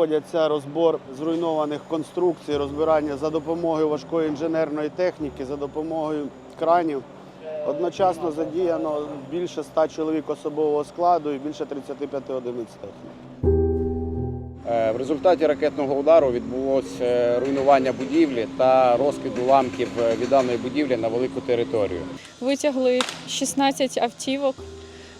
проводяться розбор зруйнованих конструкцій, розбирання за допомогою важкої інженерної техніки, за допомогою кранів. Одночасно задіяно більше 100 чоловік особового складу і більше 35 одиниць техніки. Е, В результаті ракетного удару відбулося е, руйнування будівлі та розкид уламків е, від даної будівлі на велику територію. Витягли 16 автівок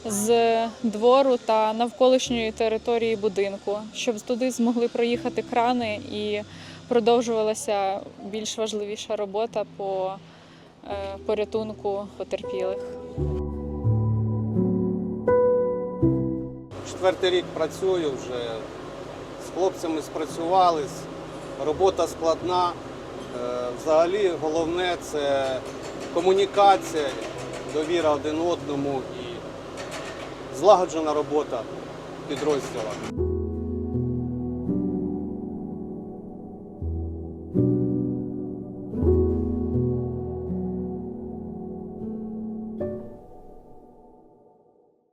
з двору та навколишньої території будинку, щоб туди змогли проїхати крани і продовжувалася більш важливіша робота по е, порятунку потерпілих. Четвертий рік працюю вже з хлопцями спрацювали. Робота складна. Е, Взагалі головне це комунікація, довіра один одному злагоджена робота підрозділу.